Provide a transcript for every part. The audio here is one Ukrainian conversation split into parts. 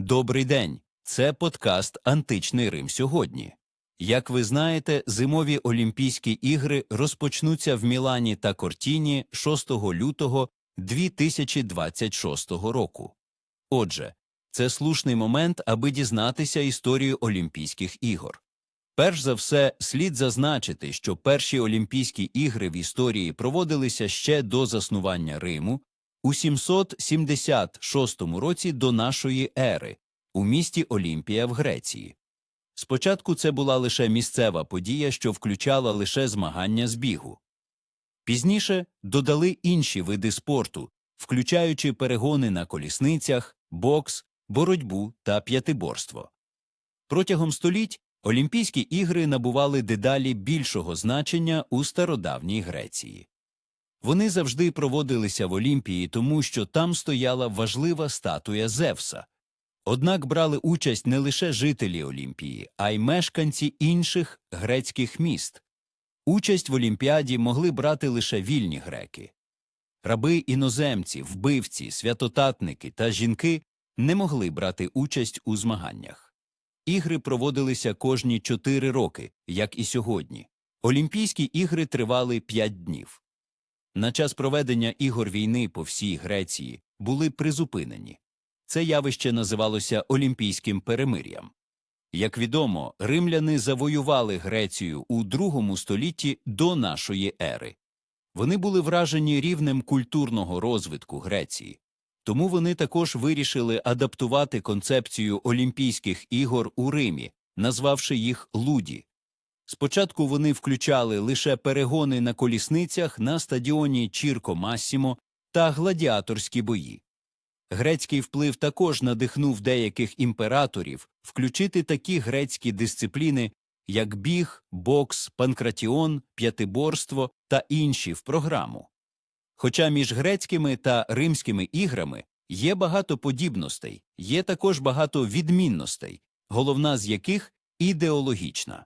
Добрий день. Це подкаст Античний Рим сьогодні. Як ви знаєте, зимові Олімпійські ігри розпочнуться в Мілані та Кортіні 6 лютого 2026 року. Отже, це слушний момент, аби дізнатися історію Олімпійських ігор. Перш за все, слід зазначити, що перші Олімпійські ігри в історії проводилися ще до заснування Риму у 776 році до нашої ери у місті Олімпія в Греції. Спочатку це була лише місцева подія, що включала лише змагання з бігу. Пізніше додали інші види спорту, включаючи перегони на колісницях, бокс, боротьбу та п'ятиборство. Протягом століть Олімпійські ігри набували дедалі більшого значення у стародавній Греції. Вони завжди проводилися в Олімпії, тому що там стояла важлива статуя Зевса. Однак брали участь не лише жителі Олімпії, а й мешканці інших грецьких міст. Участь в Олімпіаді могли брати лише вільні греки. Раби іноземці, вбивці, святотатники та жінки не могли брати участь у змаганнях. Ігри проводилися кожні чотири роки, як і сьогодні. Олімпійські ігри тривали п'ять днів. На час проведення ігор війни по всій Греції були призупинені. Це явище називалося Олімпійським перемир'ям. Як відомо, римляни завоювали Грецію у другому столітті до нашої ери. Вони були вражені рівнем культурного розвитку Греції, тому вони також вирішили адаптувати концепцію Олімпійських ігор у Римі, назвавши їх Луді. Спочатку вони включали лише перегони на колісницях на стадіоні Чірко Массімо та гладіаторські бої. Грецький вплив також надихнув деяких імператорів включити такі грецькі дисципліни, як біг, бокс, панкратіон, п'ятиборство та інші в програму. Хоча між грецькими та римськими іграми є багато подібностей, є також багато відмінностей, головна з яких ідеологічна.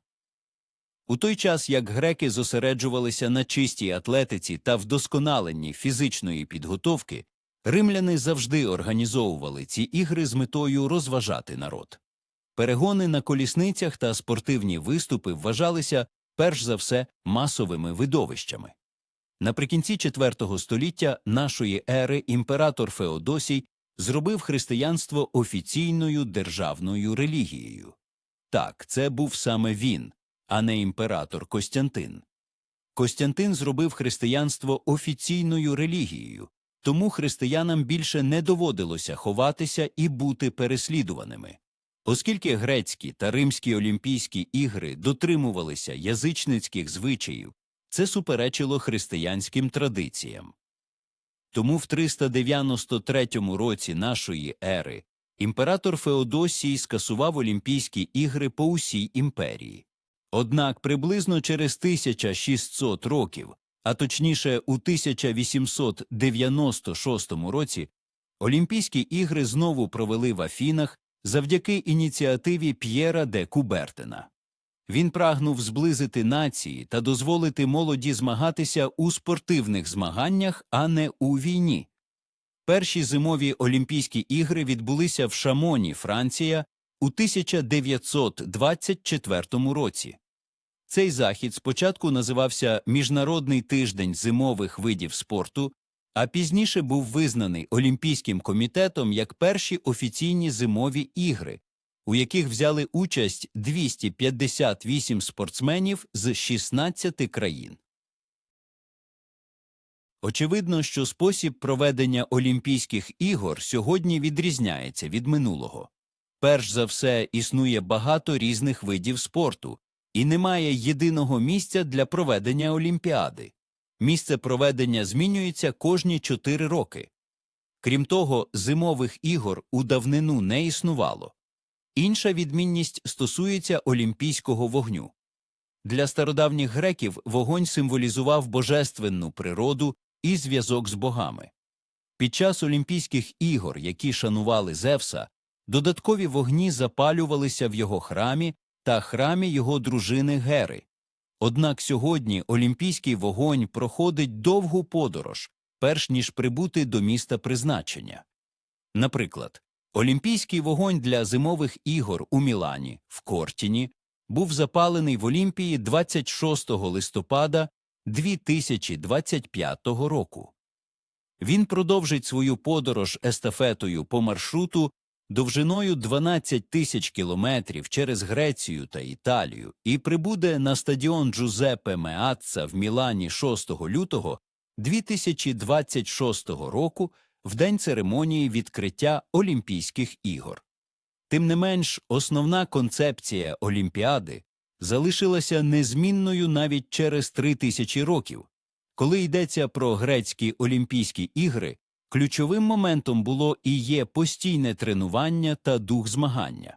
У той час як греки зосереджувалися на чистій атлетиці та вдосконаленні фізичної підготовки, римляни завжди організовували ці ігри з метою розважати народ. Перегони на колісницях та спортивні виступи вважалися перш за все масовими видовищами. Наприкінці IV століття нашої ери імператор Феодосій зробив християнство офіційною державною релігією. Так, це був саме він, а не імператор Костянтин. Костянтин зробив християнство офіційною релігією, тому християнам більше не доводилося ховатися і бути переслідуваними. Оскільки грецькі та римські Олімпійські ігри дотримувалися язичницьких звичаїв, це суперечило християнським традиціям. Тому в 393 році нашої ери імператор Феодосій скасував Олімпійські ігри по усій імперії. Однак приблизно через 1600 років, а точніше у 1896 році, Олімпійські ігри знову провели в Афінах завдяки ініціативі П'єра де Кубертена. Він прагнув зблизити нації та дозволити молоді змагатися у спортивних змаганнях, а не у війні. Перші зимові Олімпійські ігри відбулися в Шамоні, Франція, у 1924 році. Цей захід спочатку називався Міжнародний тиждень зимових видів спорту, а пізніше був визнаний Олімпійським комітетом як перші офіційні зимові ігри, у яких взяли участь 258 спортсменів з 16 країн. Очевидно, що спосіб проведення Олімпійських ігор сьогодні відрізняється від минулого. Перш за все, існує багато різних видів спорту, і немає єдиного місця для проведення Олімпіади. Місце проведення змінюється кожні чотири роки. Крім того, зимових ігор у давнину не існувало. Інша відмінність стосується олімпійського вогню. Для стародавніх греків вогонь символізував божественну природу і зв'язок з богами. Під час Олімпійських ігор, які шанували Зевса, додаткові вогні запалювалися в його храмі та храмі його дружини Гери. Однак сьогодні олімпійський вогонь проходить довгу подорож, перш ніж прибути до міста призначення. Наприклад, Олімпійський вогонь для зимових ігор у Мілані в Кортіні був запалений в Олімпії 26 листопада 2025 року. Він продовжить свою подорож естафетою по маршруту довжиною 12 тисяч кілометрів через Грецію та Італію і прибуде на стадіон Джузеппе Меатца в Мілані 6 лютого 2026 року в день церемонії відкриття Олімпійських ігор. Тим не менш, основна концепція Олімпіади залишилася незмінною навіть через три тисячі років. Коли йдеться про грецькі Олімпійські ігри, ключовим моментом було і є постійне тренування та дух змагання.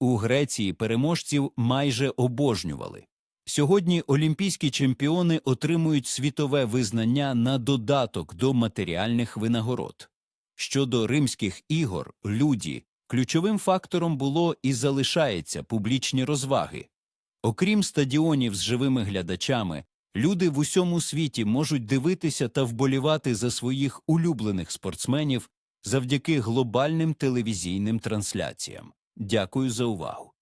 У Греції переможців майже обожнювали. Сьогодні олімпійські чемпіони отримують світове визнання на додаток до матеріальних винагород. Щодо Римських ігор, люді, ключовим фактором було і залишається публічні розваги. Окрім стадіонів з живими глядачами, люди в усьому світі можуть дивитися та вболівати за своїх улюблених спортсменів завдяки глобальним телевізійним трансляціям. Дякую за увагу.